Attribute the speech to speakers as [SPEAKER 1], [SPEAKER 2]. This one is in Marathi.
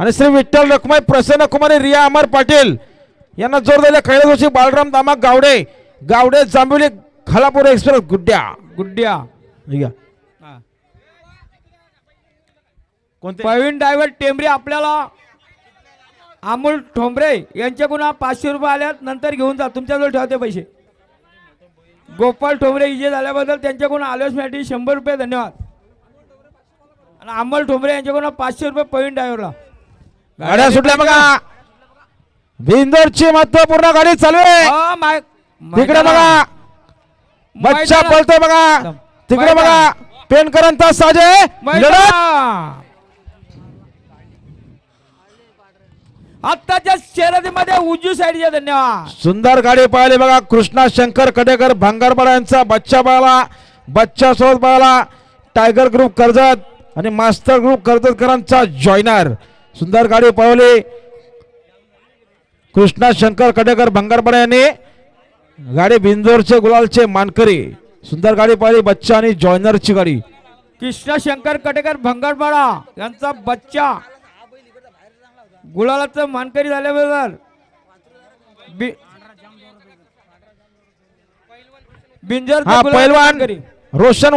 [SPEAKER 1] आणि श्री विठ्ठल रखमाई प्रसन्न कुमारी रिया अमर पाटील यांना जोर दिले कैलासवासी बालराम दामा गावडे गावडे जांभिवली खालापूर एक्सप्रेस गुड्ड्या.
[SPEAKER 2] गुड्ड्या. हा.
[SPEAKER 1] कोणते?
[SPEAKER 2] प्रवीण ड्रायव्हर टेंबरे आपल्याला अमोल ठोंबरे यांच्याकडून पाचशे रुपये आल्यात नंतर घेऊन जा. तुमच्याजवळ ठेवते पैसे. गोपाल ठोंबरे विजय झाल्याबद्दल त्यांच्याकडून आलोचसाठी शंभर रुपये धन्यवाद. आणि अमोल ठोंबरे यांच्याकडून पाचशे रुपये प्रवीण ड्रायव्हरला
[SPEAKER 1] गाड्या सुटल्या बघा. बिंदोरची महत्त्वपूर्ण गाडी चालू आहे. तिकडे बघा.
[SPEAKER 2] मैदानात-
[SPEAKER 1] पळतोय बघा. तिकडे बघा. पेनकरांचा साजे.
[SPEAKER 2] आत्ताच्या शर्यतीमध्ये उजवी साईडचे धन्यवाद.
[SPEAKER 1] सुंदर गाडी पाहिली बघा. कृष्णा शंकर कडेकर भांगारपाडा यांचा बच्चा बाळा बच्चा सोबत बाळा टायगर ग्रुप कर्जत आणि मास्टर ग्रुप कर्जतकरांचा जॉईनर सुंदर गाडी पळवली. कृष्णा शंकर कडेकर भांगारपाडा यांनी गाडी बिंजोरचे गुलालचे मानकरी. सुंदर गाडी पाहिली बच्चा आणि जॉईनरची गाडी.
[SPEAKER 2] कृष्णा शंकर कटेकर भंगारपाडा यांचा बच्चा. गुलालाचं मानकरी झाल्याबरोबर बि- बिंजरचा गुलालाचा
[SPEAKER 1] पैलवान
[SPEAKER 2] मानकरी.
[SPEAKER 1] रोशन